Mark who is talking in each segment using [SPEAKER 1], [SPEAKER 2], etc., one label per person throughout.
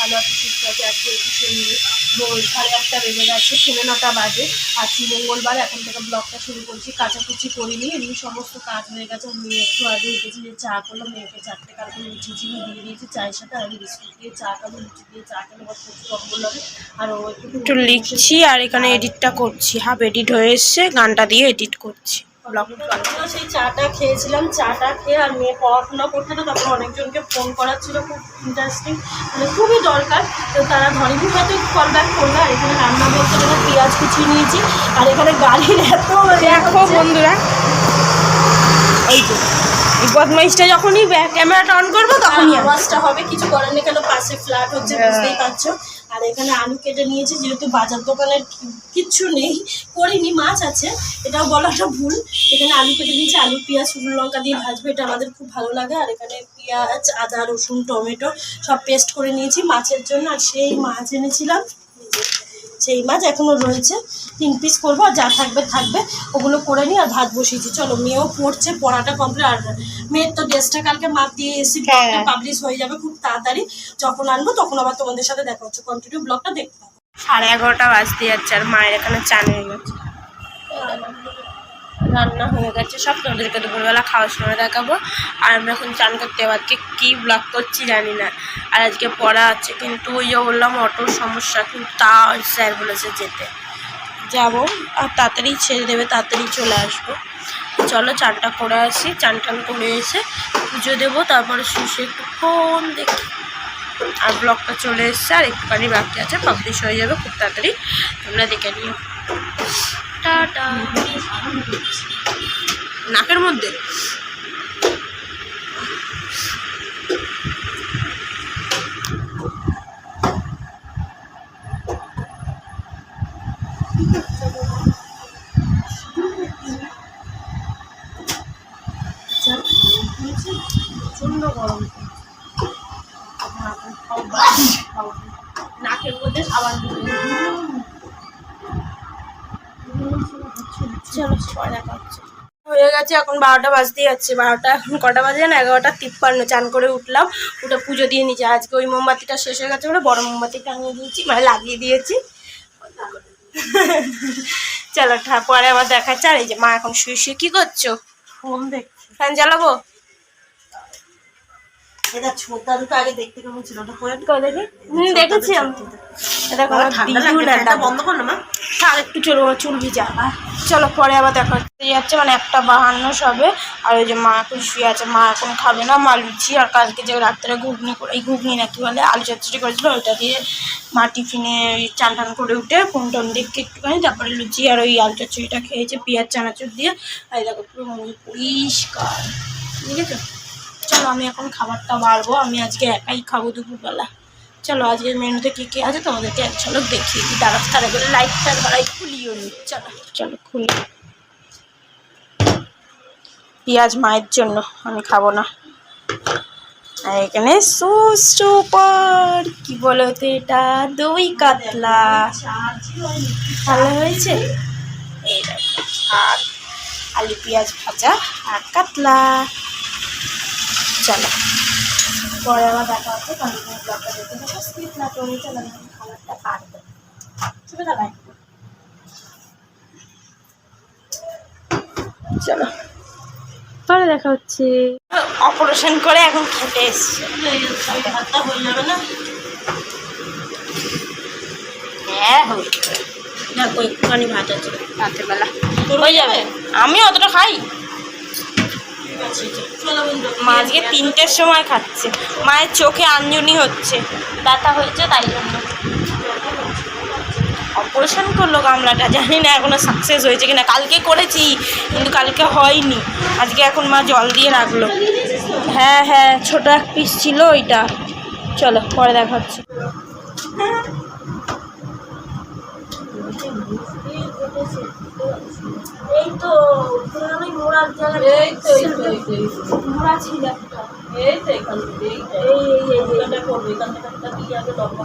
[SPEAKER 1] ভালো আছি সুস্থ আছি আজকে একুশে নিয়ে সাড়ে আটটা বেজে গেছে পৌনে নটা বাজে। আজকে মঙ্গলবার এখন থেকে ব্লগটা শুরু করছি কাচাকুচি করিনি এমনি সমস্ত কাজ হয়ে গেছে আমি একটু আগে উঠেছি যে চা করল মেয়েকে চারটে কালকে লুচি চিনি দিয়ে দিয়েছি চায়ের সাথে আমি বিস্কুট দিয়ে চা খাব লুচি দিয়ে চা খেলে বা প্রচুর হবে। আর ও একটু
[SPEAKER 2] লিখছি আর এখানে এডিটটা করছি। হাফ এডিট হয়ে এসছে গানটা দিয়ে এডিট করছি। ব্লগ
[SPEAKER 1] সকালবেলা সেই চাটা খেয়েছিলাম চাটা খেয়ে আর মেয়ে পড়াশোনা করতে তো তখন অনেকজনকে ফোন করার ছিল খুব ইন্টারেস্টিং মানে খুবই দরকার। তো তারা ধরেনি হয়তো কল ব্যাক করবে আর এখানে রান্না বলতে গেলে পেঁয়াজ কুচি নিয়েছি আর এখানে গাড়ির এত
[SPEAKER 2] দেখো বন্ধুরা। এই যে বদমাইশটা যখনই ক্যামেরাটা অন করব তখনই
[SPEAKER 1] আওয়াজটা হবে। কিছু করার নেই কেন পাশে ফ্ল্যাট হচ্ছে
[SPEAKER 2] হ্যাঁ।
[SPEAKER 1] বুঝতেই পারছ। আর এখানে আলু কেটে নিয়েছি, যেহেতু বাজার দোকানের কিচ্ছু নেই, করিনি, মাছ আছে, এটাও বলাটা ভুল। এখানে আলু কেটে নিয়েছি, আলু, পেঁয়াজ, শুকনো লঙ্কা দিয়ে ভাজবে, এটা আমাদের খুব ভালো লাগে। আর এখানে পেঁয়াজ, আদা, রসুন, টমেটো সব পেস্ট করে নিয়েছি মাছের জন্য, আর সেই মাছ এনেছিলাম। সেই মাছ এখনও রয়েছে তিন পিস করব আর যা থাকবে থাকবে ওগুলো করে নিই আর ভাত বসিয়েছি। চলো মেয়েও পড়ছে পড়াটা কমপ্লিট আর মেয়ের তো ড্রেসটা কালকে মাপ দিয়ে এসে ব্লগটা
[SPEAKER 2] হ্যাঁ।
[SPEAKER 1] পাবলিশ হয়ে যাবে খুব তাড়াতাড়ি। যখন আনব তখন আবার তোমাদের সাথে দেখা হচ্ছে। কন্টিনিউ ব্লগটা দেখতে
[SPEAKER 2] সাড়ে এগারোটা বাজতে যাচ্ছে আর মায়ের এখানে চান হয়ে গেছে রান্না হয়ে গেছে, সব তোমাদেরকে দুপুরবেলা খাওয়ার সময় দেখাবো। আর আমরা এখন চান করতে আজকে কী ব্লগ করছি জানি না। আর আজকে পড়া আছে, কিন্তু ওই যে বললাম, অটোর সমস্যা, কিন্তু তা স্যার বলেছে যেতে। যাব, আর তাড়াতাড়ি ছেড়ে দেবে, তাড়াতাড়ি চলে আসব। চলো, চানটা করে আসি, চান টান করে এসে পুজো দেবো, তারপরে শুষে একটু ফোন দেখি। আর ব্লগটা চলে এসছে, আর একটুখানি বাকি আছে পাবলিশ হয়ে যাবে খুব তাড়াতাড়ি। তোমরা দেখে নিও। নাকের মধ্যে?
[SPEAKER 1] গরম নাকের মধ্যে সাবান দিয়ে
[SPEAKER 2] চলো পরে দেখা হচ্ছে। হয়ে গেছে এখন বারোটা বাজতে যাচ্ছে। বারোটা এখন কটা বাজে না এগারোটা তিপ্পান্ন। চান করে উঠলাম উঠে পুজো দিয়ে নিয়েছি আজকে ওই মোমবাতিটা শেষ হয়ে গেছে বলে বড় মোমবাতি টাঙিয়ে দিয়েছি মানে লাগিয়ে দিয়েছি। চলো পরে আবার দেখাচ্ছে। আর এই যে মা এখন শুয়ে শুয়ে কি করছ?
[SPEAKER 1] ফোন দেখছি।
[SPEAKER 2] ফ্যান জ্বালাবো
[SPEAKER 1] এটা দুটো আগে দেখতে কেমন ছিল? ওটা পরে
[SPEAKER 2] দেখি। হুম দেখেছি আমি। এটা দেখো
[SPEAKER 1] ঠান্ডা
[SPEAKER 2] দিদিও
[SPEAKER 1] লাগবে বন্ধ কর না মা।
[SPEAKER 2] আর একটু চলো চুল ভিজা। চলো পরে আবার দেখা যাচ্ছে। মানে একটা বাহান্ন সবে। আর ওই যে মা এখন শুয়ে আছে মা এখন খাবে না। মা লুচি আর কালকে যে রাত্রে ঘুগনি করে এই ঘুগনি না কি বলে আলু চচ্চড়ি করেছিল। ওইটা দিয়ে মা টিফিনে চান টান করে উঠে ফোন টোন দেখে একটুখানি তারপরে লুচি আর ওই আলু চচ্চড়িটা খেয়েছে পেঁয়াজ চানাচুর দিয়ে। আর দেখো পুরো মনে পরিষ্কার। বুঝেছ? চলো, আমি এখন খাবারটা বাড়বো, আমি আজকে একাই খাব দুপুরবেলা। চলো, আজকের মেনুতে কী কী আছে তোমাদেরকে এক ঝলক দেখিয়ে দাঁড়া তার আগে লাইটটা ধরাই, খুলিও নি। চলো চলো, খুলি। পেঁয়াজ মায়ের জন্য, আমি খাব না। এখানে সুপার কি বলো তো এটা? দই কাতলা। ভালো হয়েছে? এই আর আলু পেঁয়াজ ভাজা আর কাতলা। চলো। পরে আবার দেখা হচ্ছে কন্টিনিউ ব্লগটা দেখতে থাকো স্কিপ না করে চলো আমি খাবারটা পারব। সুবিধা ভাই চলো। পরে দেখা হচ্ছে। অপারেশন করে এখন খেতে এসছে।
[SPEAKER 1] ভাতটা হয়ে যাবে না।
[SPEAKER 2] হ্যাঁ হয়ে। দেখো একটুখানি ভাত আছে রাতের বেলা। হয়ে যাবে। আমি অতটা খাই
[SPEAKER 1] ঠিক আছে চলো বন্ধু
[SPEAKER 2] মা আজকে তিনটের সময় খাচ্ছে। মায়ের চোখে আঞ্জনি হচ্ছে। ব্যথা হয়েছে, তাই জন্য। অপারেশন করল গামলাটা। জানি না এখনও সাকসেস হয়েছে কিনা। কালকে করেছি, কিন্তু কালকে হয়নি। আজকে এখন মা জল দিয়ে রাখল। হ্যাঁ হ্যাঁ ছোট এক পিস ছিল ওইটা। চলো, পরে দেখা হচ্ছে।
[SPEAKER 1] এই তো পুরানো মোড়ার জায়গায় এই তো
[SPEAKER 2] মোড়া ছিল একটা
[SPEAKER 1] এই তো এখান থেকে এই এই এই এখানটা করবে এখান থেকে দিয়ে আগে লম্বা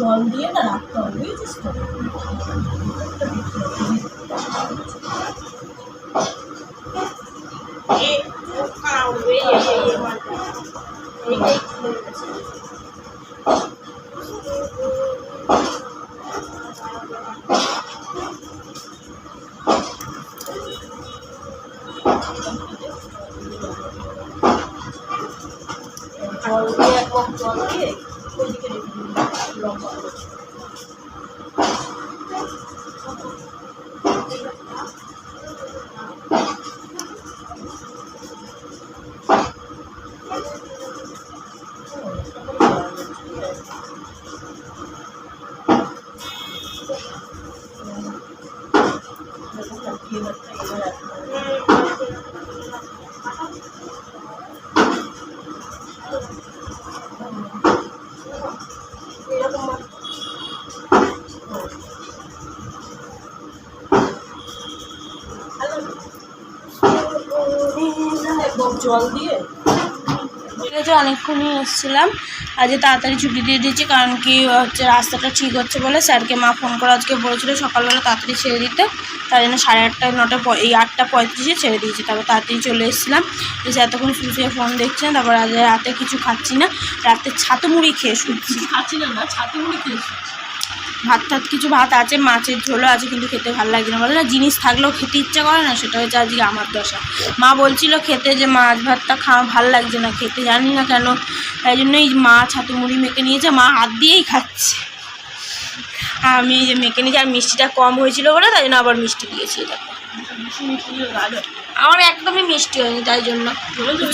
[SPEAKER 1] জল দিয়ে না রাখতে হবে বুঝেছিস তো। জল দিয়ে এক জল দিয়ে দিবি লম্বা জল দিয়ে
[SPEAKER 2] ঠিক আছে অনেকক্ষণই এসেছিলাম। আজকে তাড়াতাড়ি ছুটি দিয়ে দিয়েছি কারণ কি হচ্ছে রাস্তাটা ঠিক হচ্ছে বলে স্যারকে মা ফোন করে আজকে বলেছিল সকালবেলা তাড়াতাড়ি ছেড়ে দিতে। তার জন্য সাড়ে আটটা নটা এই আটটা পঁয়ত্রিশে ছেড়ে দিয়েছি। তারপর তাড়াতাড়ি চলে এসেছিলাম। এসে এতক্ষণ শুয়ে শুয়ে ফোন দেখছিলাম তারপর আজ রাতে কিছু খাচ্ছি না। রাতে ছাতু মুড়ি খেয়ে শুচ্ছি
[SPEAKER 1] খাচ্ছি না না ছাতু মুড়ি খেয়েছি
[SPEAKER 2] ভাত টাত কিছু ভাত আছে, মাছের ঝোলও আছে কিন্তু খেতে ভালো লাগে না। বলে না, জিনিস থাকলেও খেতে ইচ্ছা করে না, সেটা হচ্ছে আজকে আমার দশা। মা বলছিল খেতে যে মাছ ভাতটা খাওয়া ভালো লাগছে না, খেতে জানি না কেন। তাই জন্যই মা ছাতু মুড়ি মেখে নিয়েছে, মা হাত দিয়েই খাচ্ছে। আমি যে মেখে নিয়েছি, আর মিষ্টিটা কম হয়েছিল বলে তাই জন্য আবার মিষ্টি দিয়েছি এটা আমার একদমই মিষ্টি হয়নি তাই জন্য।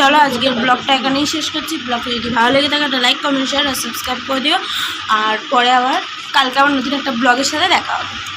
[SPEAKER 2] চলো আজকের ব্লগটা এখানেই শেষ করছি। ব্লগটা যদি ভালো লেগে থাকে, একটা লাইক কমেন্ট শেয়ার আর সাবস্ক্রাইব করে দিও। আর পরে আবার কালকে আমার নতুন একটা ব্লগের সাথে দেখা হবে।